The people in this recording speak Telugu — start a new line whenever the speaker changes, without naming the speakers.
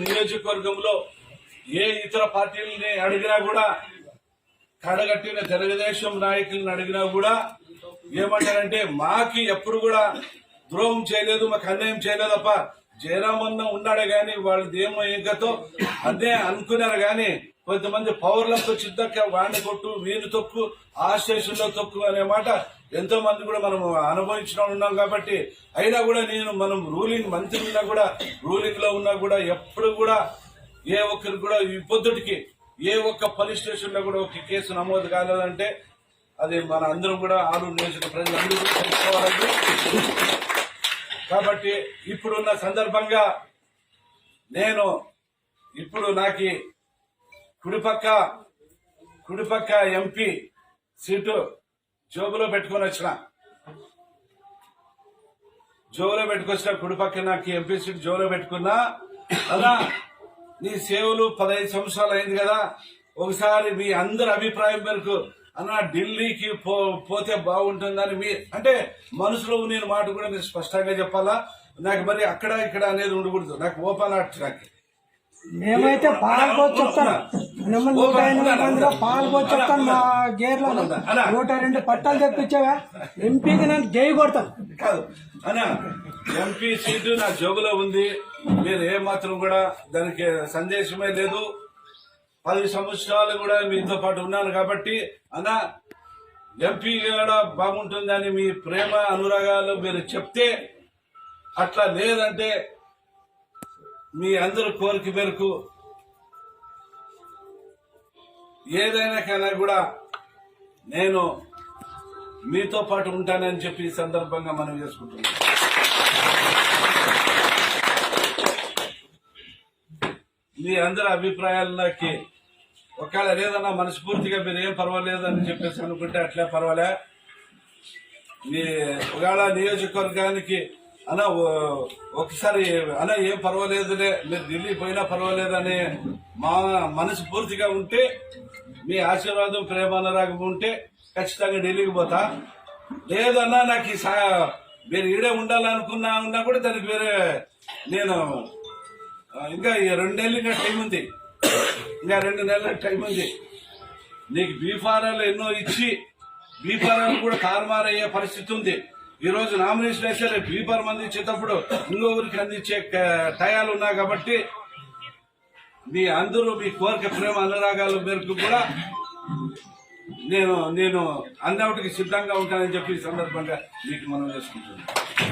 నియోజకవర్గంలో ఏ ఇతర పార్టీలని అడిగినా కూడా కడగట్టిన తెలుగుదేశం నాయకులను అడిగినా కూడా ఏమంటారంటే మాకి ఎప్పుడు కూడా ద్రోహం చేయలేదు మాకు అన్యాయం చేయలేదప్ప జయరామన్న ఉన్నాడే గాని వాళ్ళది ఏమో ఇంకతో అదే అనుకున్నారు కానీ కొంతమంది పౌరులతో చిద్దక్క వాడిని కొట్టు వీని తొక్కు ఆ తొక్కు అనే మాట ఎంతో మంది కూడా మనం అనుభవించిన ఉన్నాం కాబట్టి అయినా కూడా నేను మనం రూలింగ్ మంత్రి ఉన్నా కూడా రూలింగ్లో ఉన్నా కూడా ఎప్పుడు కూడా ఏ ఒక్కరికి కూడా ఈ పొద్దుటికి ఏ ఒక్క పోలీస్ స్టేషన్లో కూడా ఒక కేసు నమోదు కాలేదంటే అది మన అందరం కూడా ఆరు నియోజక ప్రజలందరూ తెలుసుకోవాలండి. కాబట్టి ఇప్పుడున్న సందర్భంగా నేను ఇప్పుడు నాకు కుడిపక్క కుడిపక్క ఎంపీ సీటు జోబులో పెట్టుకొని వచ్చిన. జోబులో పెట్టుకొచ్చిన కుడిపక్క నాకు ఎంపీ సీట్ జోబులో పెట్టుకున్నా అలా నీ సేవలు పదహైదు సంవత్సరాలు అయింది కదా ఒకసారి మీ అందరి అభిప్రాయం మేరకు అన్న ఢిల్లీకి పో పోతే బాగుంటుందని మీ అంటే మనసులో నేను మాట కూడా నేను స్పష్టంగా చెప్పాలా? నాకు మరి అక్కడ ఇక్కడ అనేది ఉండకూడదు. నాకు ఓపెన్ ఆర్ట్ నాకు.
మేమైతే నూట ఎనిమిది మందిలో పాల్గొని చెప్తాను మా గేర్లో నూట రెండు పట్టాలు తెప్పించావా? ఎంపీకి నేను కొడతాను.
కాదు. అన్న ఎంపీ సీటు నా జోబులో ఉంది. మీరు ఏ మాత్రం కూడా దానికి సందేశమే లేదు. పది సంవత్సరాలు కూడా మీతో పాటు ఉన్నాను కాబట్టి అన్న ఎంపీ కూడా బాగుంటుందని మీ ప్రేమ అనురాగాలు మీరు చెప్తే అట్లా లేదంటే మీ అందరి కోరిక మేరకు ఏదైనా కన్నా కూడా నేను మీతో పాటు ఉంటానని చెప్పి ఈ సందర్భంగా మనం చేసుకుంటున్నాం మీ అందరి అభిప్రాయాలు నాకు ఒకవేళ లేదన్నా మనస్ఫూర్తిగా మీరు ఏం పర్వాలేదు అని చెప్పేసి అనుకుంటే అట్లే పర్వాలే. మీ ఒకవేళ నియోజకవర్గానికి అన్నా ఒకసారి అన్నా ఏం పర్వాలేదులే మీరు ఢిల్లీ పోయినా పర్వాలేదని మా మనసు పూర్తిగా ఉంటే మీ ఆశీర్వాదం ప్రేమ రాకపోతే ఉంటే ఖచ్చితంగా ఢిల్లీకి పోతా. లేదన్నా నాకు ఈ సా- మీరు ఈడే ఉండాలనుకున్నా ఉన్నా కూడా దానికి వేరే నేను ఇంకా రెండు నెలలు ఇంకా టైం ఉంది. ఇంకా రెండు నెలల టైం ఉంది. నీకు బీఫారాలు ఎన్నో ఇచ్చి బీఫారాలు కూడా తారుమారయ్యే పరిస్థితి ఉంది. ఈ రోజు నామినేషన్ వేస్తే రేపు బీఫారం అందించేటప్పుడు ఇంకొకరికి అందించే టయాలు ఉన్నాయి కాబట్టి మీ అందరూ మీ కోరిక ప్రేమ అనురాగాల మేరకు కూడా నేను నేను అందరికి సిద్ధంగా ఉంటానని చెప్పి ఈ సందర్భంగా మీకు మనం చేసుకుంటున్నాను